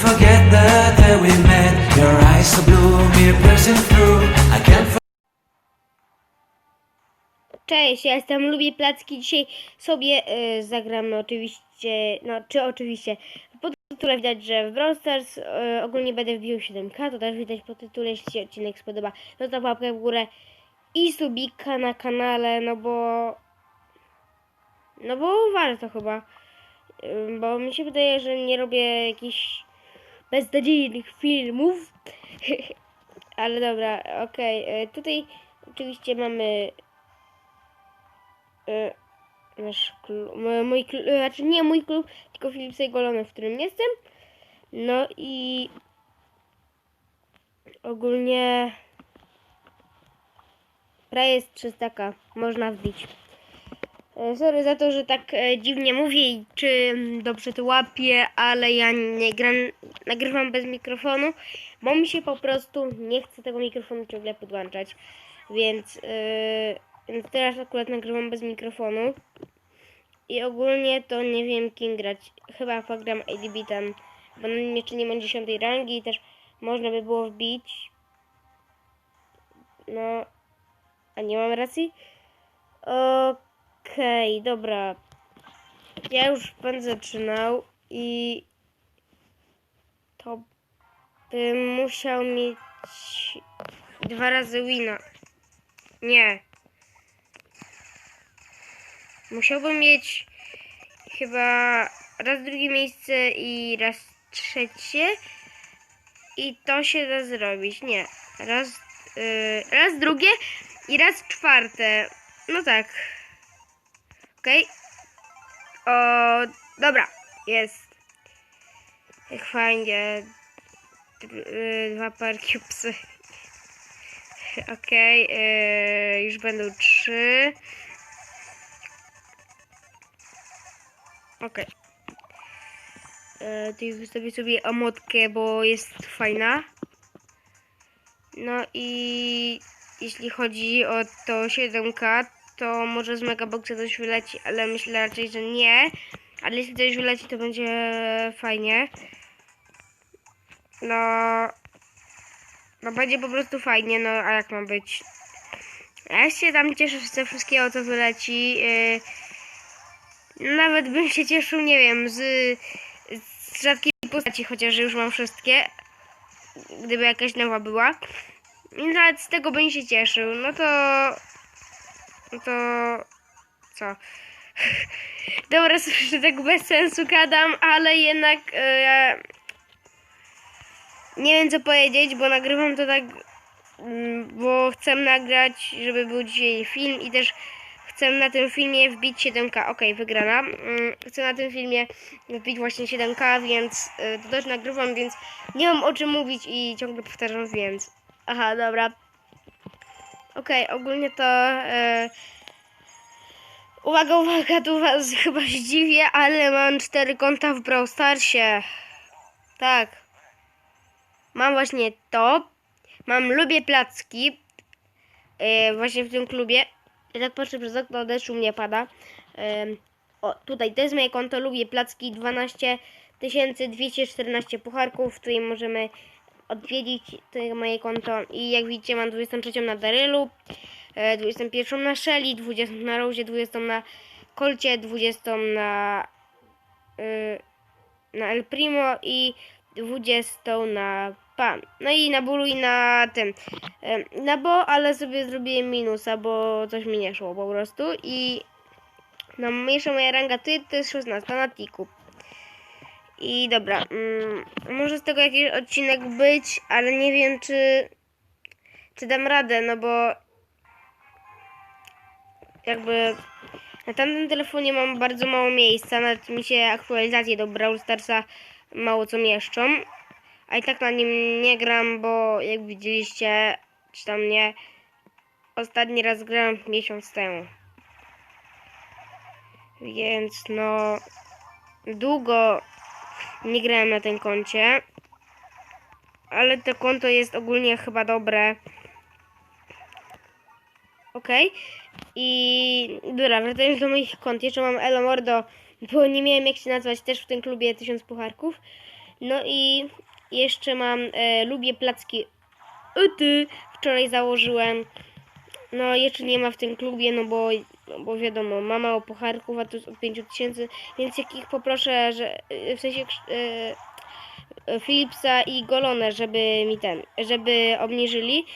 forget the day we met. Your eyes so blue, me piercing through. I can't. Cześć, ja jestem Lubię Placki. Dzisiaj sobie y, zagramy oczywiście, no czy oczywiście, po tytule widać, że w Brawl Stars y, ogólnie będę wbił 7K, to też widać po tytule, jeśli się odcinek spodoba, no to łapkę w górę i subika na kanale, no bo, no bo warto chyba, y, bo mi się wydaje, że nie robię jakichś beznadziejnych filmów, ale dobra, okej, y, tutaj oczywiście mamy e, nasz klub, mój klub, znaczy nie mój klub, tylko Filip Sejgolony, w którym jestem. No i ogólnie pra jest 300, można wbić. E, Sorry za to, że tak e, dziwnie mówię i czy mm, dobrze to łapię, ale ja nie gram, nagrywam bez mikrofonu, bo mi się po prostu nie chce tego mikrofonu ciągle podłączać. Więc, więc teraz akurat nagrywam bez mikrofonu. I ogólnie to nie wiem kim grać. Chyba pogram ADB bo na nim jeszcze nie ma 10 rangi i też można by było wbić. No, a nie mam racji? Okej, dobra. Ja już będę zaczynał i to bym musiał mieć dwa razy wina. Nie. Musiałbym mieć chyba raz drugie miejsce i raz trzecie. I to się da zrobić. Nie. Raz, yy, raz drugie i raz czwarte. No tak. Okej. O, dobra. Jest. Jak fajnie. Yy, Dwa parki psy. Okej, yy, już będą trzy. Okej. Okay. Tu wystawię sobie amotkę, bo jest fajna. No i jeśli chodzi o to 7K, to może z Megaboxa coś wyleci, ale myślę raczej, że nie. Ale jeśli coś wyleci, to będzie fajnie. No, no będzie po prostu fajnie, no a jak ma być? Ja się tam cieszę ze wszystkiego, co wyleci. Yy, nawet bym się cieszył, nie wiem, z, z rzadkiej postaci, chociaż już mam wszystkie. Gdyby jakaś nowa była. I nawet z tego bym się cieszył. No to... No to... Co? Dobra, słyszę, tak bez sensu gadam, ale jednak... Yy, nie wiem co powiedzieć, bo nagrywam to tak, mm, bo chcę nagrać, żeby był dzisiaj film i też chcę na tym filmie wbić 7K. Ok, wygrana. Mm, Chcę na tym filmie wbić właśnie 7K, więc y, to też nagrywam, więc nie mam o czym mówić i ciągle powtarzam, więc. Aha, dobra. Okej, ogólnie to. y, Uwaga, uwaga, tu was chyba zdziwię, ale mam cztery konta w Brawl Starsie. Tak. Mam właśnie to. Mam lubię placki. Yy, właśnie w tym klubie. Ja tak patrzę przez okno, deszczu mnie pada. Ym, o, tutaj to jest moje konto, lubię placki. 12 214 pucharków. Tutaj możemy odwiedzić moje konto. I jak widzicie, mam 23 na Darylu, e, 21 na Shelly, 20 na Rose, 20 na Kolcie, 20 na, y, na El Primo i 20 na Pan. No i na bólu i na tym. em, Na bo, ale sobie zrobiłem minusa, bo coś mi nie szło po prostu. I najmniejsza moja ranga to jest 16 na tiku. I dobra, mm, może z tego jakiś odcinek być, ale nie wiem czy, czy dam radę, no bo jakby na tamtym telefonie mam bardzo mało miejsca, nawet mi się aktualizacje do Brawl Starsa mało co mieszczą. A i tak na nim nie gram, bo jak widzieliście, czy tam nie, ostatni raz grałem miesiąc temu. Więc no, długo nie grałem na tym koncie. Ale to konto jest ogólnie chyba dobre. Okej. I dobra, wracając do moich kont. Jeszcze mam Elo Mordo, bo nie miałem jak się nazwać też w tym klubie 1000 pucharków. No i jeszcze mam, e, lubię placki Uty. Wczoraj założyłem. No jeszcze nie ma w tym klubie, no bo, no bo wiadomo, ma mało pucharków, a to jest od 5000, więc jak ich poproszę, że e, w sensie e, Philipsa i Golone, żeby mi ten, żeby obniżyli,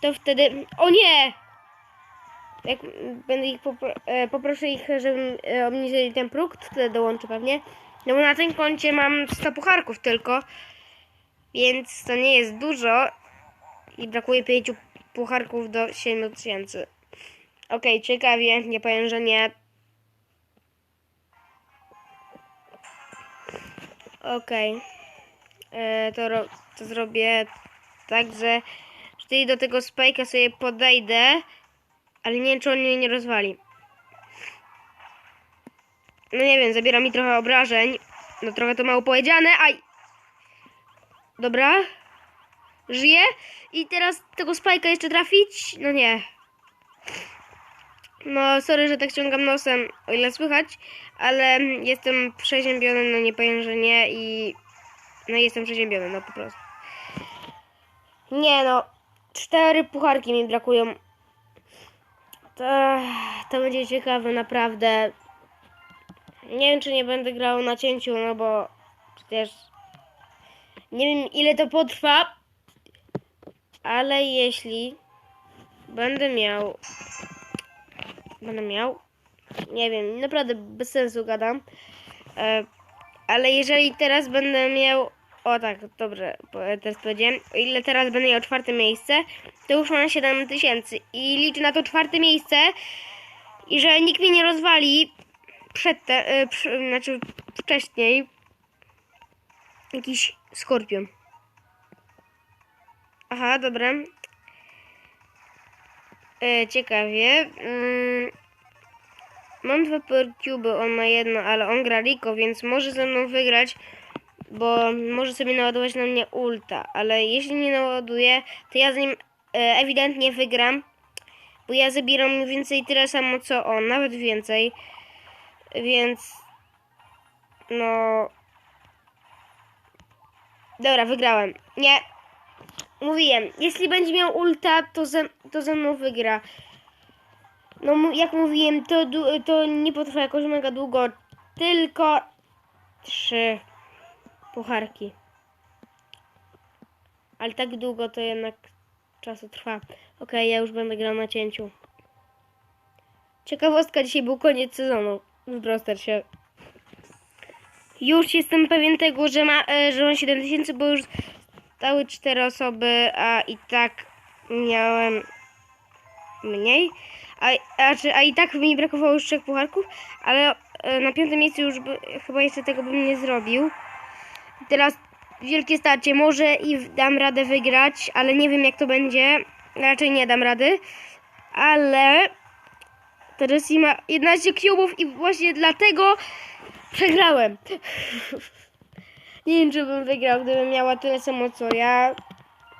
to wtedy, o nie! Jak będę ich popro, e, poproszę ich, żeby e, obniżyli ten próg, to wtedy dołączę pewnie. No bo na tym koncie mam 100 pucharków tylko, więc to nie jest dużo i brakuje 5 pucharków do 7000. Okej, ciekawie, nie powiem, że nie. Okej. E, To, to zrobię tak, że wtedy do tego spajka sobie podejdę, ale nie wiem, czy on mnie nie rozwali. No nie wiem, zabiera mi trochę obrażeń. No trochę to mało powiedziane, aj! Dobra. Żyje. I teraz tego spajka jeszcze trafić? No nie. No, sorry, że tak ciągam nosem, o ile słychać, ale jestem przeziębiony, no nie powiem, że nie i... No jestem przeziębiony, no po prostu. Nie no, cztery pucharki mi brakują. To, to będzie ciekawe, naprawdę. Nie wiem, czy nie będę grał na cięciu, no bo przecież nie wiem, ile to potrwa, ale jeśli będę miał. Będę miał. Nie wiem, naprawdę bez sensu gadam. E, ale jeżeli teraz będę miał. O tak, dobrze, teraz powiedziałem. O ile teraz będę miał czwarte miejsce, to już mam 7 tysięcy. I liczę na to czwarte miejsce. I że nikt mnie nie rozwali przed te, e, przy, znaczy wcześniej. Jakiś skorpion. Aha, dobra. E, ciekawie. Mm, mam dwa percuby, on ma jedno, ale on gra Rico, więc może ze mną wygrać, bo może sobie naładować na mnie ulta. Ale jeśli nie naładuje, to ja z nim e, ewidentnie wygram, bo ja zabieram mniej więcej tyle samo co on, nawet więcej. Więc no. Dobra, wygrałem. Nie, Mówiłem, jeśli będzie miał ulta, to ze, to ze mną wygra. No, jak mówiłem, to, to nie potrwa jakoś mega długo. Tylko trzy pucharki. Ale tak długo to jednak czasu trwa. Okej, ja już będę grał na cięciu. Ciekawostka, dzisiaj był koniec sezonu w Brawl Starsie. Już jestem pewien tego, że ma, e, że mam 7000, bo już stały cztery osoby, a i tak miałem mniej. A, a, a i tak mi brakowało już trzech pucharków, ale e, na piątym miejscu już by, chyba jeszcze tego bym nie zrobił. Teraz wielkie starcie. Może i dam radę wygrać, ale nie wiem jak to będzie. Raczej nie dam rady. Ale teraz ma 11 kubów i właśnie dlatego przegrałem. Nie wiem, czy bym wygrał, gdybym miała tyle samo co ja.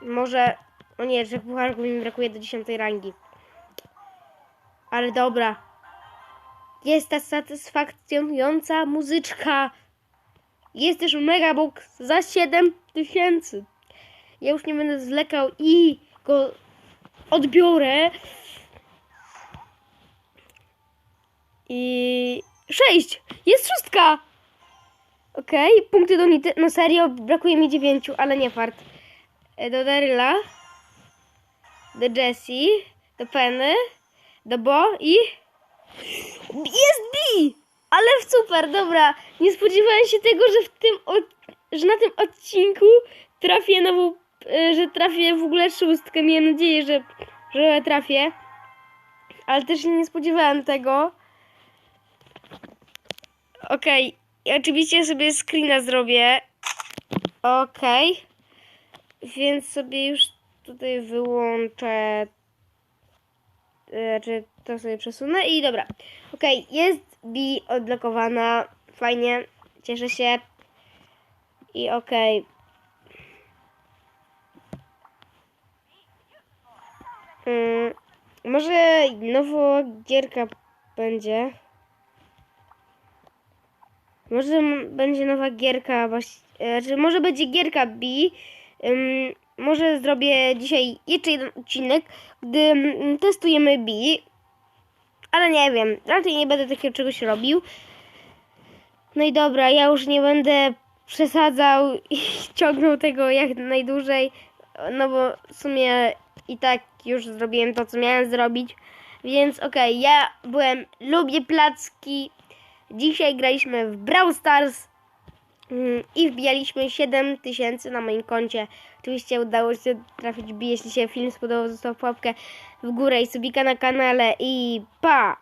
Może. O nie, trzech pucharków mi brakuje do 10 rangi. Ale dobra. Jest ta satysfakcjonująca muzyczka. Jest też Megabox za 7 tysięcy. Ja już nie będę zwlekał i go odbiorę. I 6! Jest szóstka! Okej, punkty do Nity. No serio, brakuje mi dziewięciu, ale nie fart. E, Do Daryla, do Jessie, do Penny, do Bo i... Jest B! Ale super, dobra. Nie spodziewałem się tego, że w tym, od... że na tym odcinku trafię nową, e, że trafię w ogóle szóstkę. Miałem nadzieję, że, że trafię. Ale też się nie spodziewałem tego. Okej, ja oczywiście sobie screena zrobię. Okej. Więc sobie już tutaj wyłączę. E, Czy to sobie przesunę i dobra. Okej, jest B odblokowana. Fajnie, cieszę się. I okej. Mm, może nowa gierka będzie. Może będzie nowa gierka właśnie e, Znaczy, może będzie gierka B. może zrobię dzisiaj jeszcze jeden odcinek, gdy mm, testujemy B. Ale nie wiem, raczej nie będę takiego czegoś robił. No i dobra, ja już nie będę przesadzał i ciągnął tego jak najdłużej, no bo w sumie i tak już zrobiłem to, co miałem zrobić. Więc okej, ja byłem, lubię placki. Dzisiaj graliśmy w Brawl Stars i wbijaliśmy 7000 na moim koncie. Oczywiście udało się trafić B. Jeśli się film spodobał, zostaw łapkę w górę i subika na kanale i pa!